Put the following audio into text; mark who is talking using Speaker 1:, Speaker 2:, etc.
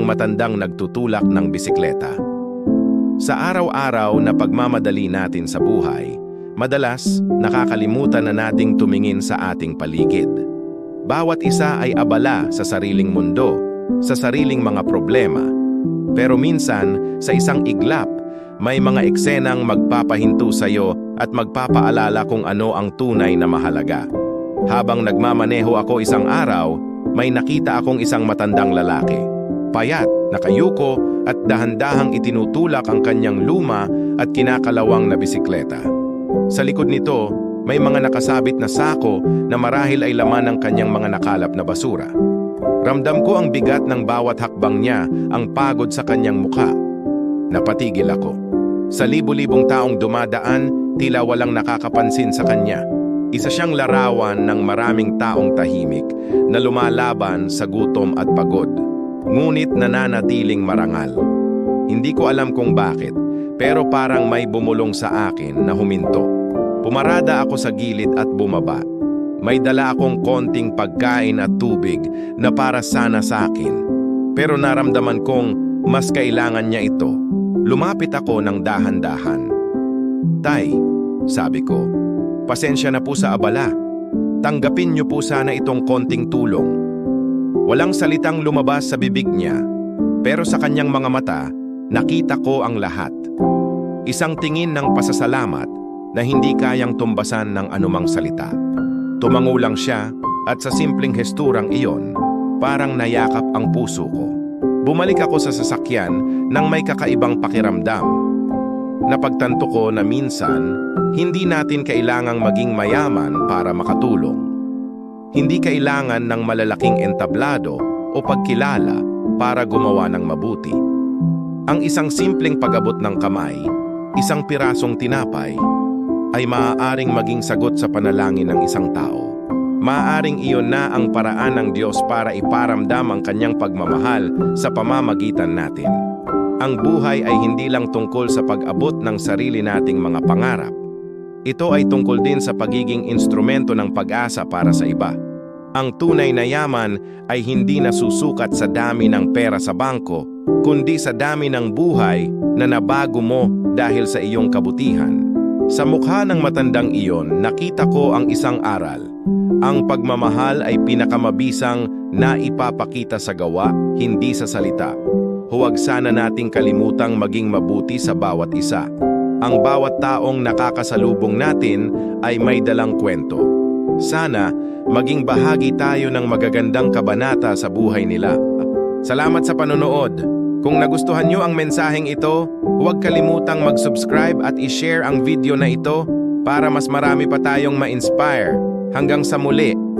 Speaker 1: ang matandang nagtutulak ng bisikleta. Sa araw-araw na pagmamadali natin sa buhay, madalas nakakalimutan na nating tumingin sa ating paligid. Bawat isa ay abala sa sariling mundo, sa sariling mga problema. Pero minsan, sa isang iglap, may mga eksenang magpapahinto sa iyo at magpapaalala kung ano ang tunay na mahalaga. Habang nagmamaneho ako isang araw, may nakita akong isang matandang lalaki. Payat, nakayuko at dahan-dahang itinutulak ang kanyang luma at kinakalawang na bisikleta. Sa likod nito, may mga nakasabit na sako na marahil ay laman ng kanyang mga nakalap na basura. Ramdam ko ang bigat ng bawat hakbang niya, ang pagod sa kanyang mukha. Napatigil ako. Sa libu-libong taong dumadaan, tila walang nakakapansin sa kanya. Isa siyang larawan ng maraming taong tahimik na lumalaban sa gutom at pagod. Ngunit nananatiling marangal. Hindi ko alam kung bakit, pero parang may bumulong sa akin na huminto. Pumarada ako sa gilid at bumaba. May dala akong konting pagkain at tubig na para sana sa akin. Pero naramdaman kong mas kailangan niya ito. Lumapit ako ng dahan-dahan. Tay, sabi ko, pasensya na po sa abala. Tanggapin niyo po sana itong konting tulong. Walang salitang lumabas sa bibig niya, pero sa kanyang mga mata, nakita ko ang lahat. Isang tingin ng pasasalamat na hindi kayang tumbasan ng anumang salita. Tumango lang siya at sa simpleng hesturang iyon, parang nayakap ang puso ko. Bumalik ako sa sasakyan nang may kakaibang pakiramdam. Napagtanto ko na minsan, hindi natin kailangang maging mayaman para makatulong. Hindi kailangan ng malalaking entablado o pagkilala para gumawa ng mabuti. Ang isang simpleng pag-abot ng kamay, isang pirasong tinapay, ay maaaring maging sagot sa panalangin ng isang tao. Maaaring iyon na ang paraan ng Diyos para iparamdam ang kanyang pagmamahal sa pamamagitan natin. Ang buhay ay hindi lang tungkol sa pag-abot ng sarili nating mga pangarap. Ito ay tungkol din sa pagiging instrumento ng pag-asa para sa iba. Ang tunay na yaman ay hindi nasusukat sa dami ng pera sa bangko, kundi sa dami ng buhay na nabago mo dahil sa iyong kabutihan. Sa mukha ng matandang iyon, nakita ko ang isang aral. Ang pagmamahal ay pinakamabisang na ipapakita sa gawa, hindi sa salita. Huwag sana nating kalimutang maging mabuti sa bawat isa. Ang bawat taong nakakasalubong natin ay may dalang kwento. Sana maging bahagi tayo ng magagandang kabanata sa buhay nila. Salamat sa panonood. Kung nagustuhan nyo ang mensaheng ito, huwag kalimutang mag-subscribe at i-share ang video na ito para mas marami pa tayong ma-inspire. Hanggang sa muli!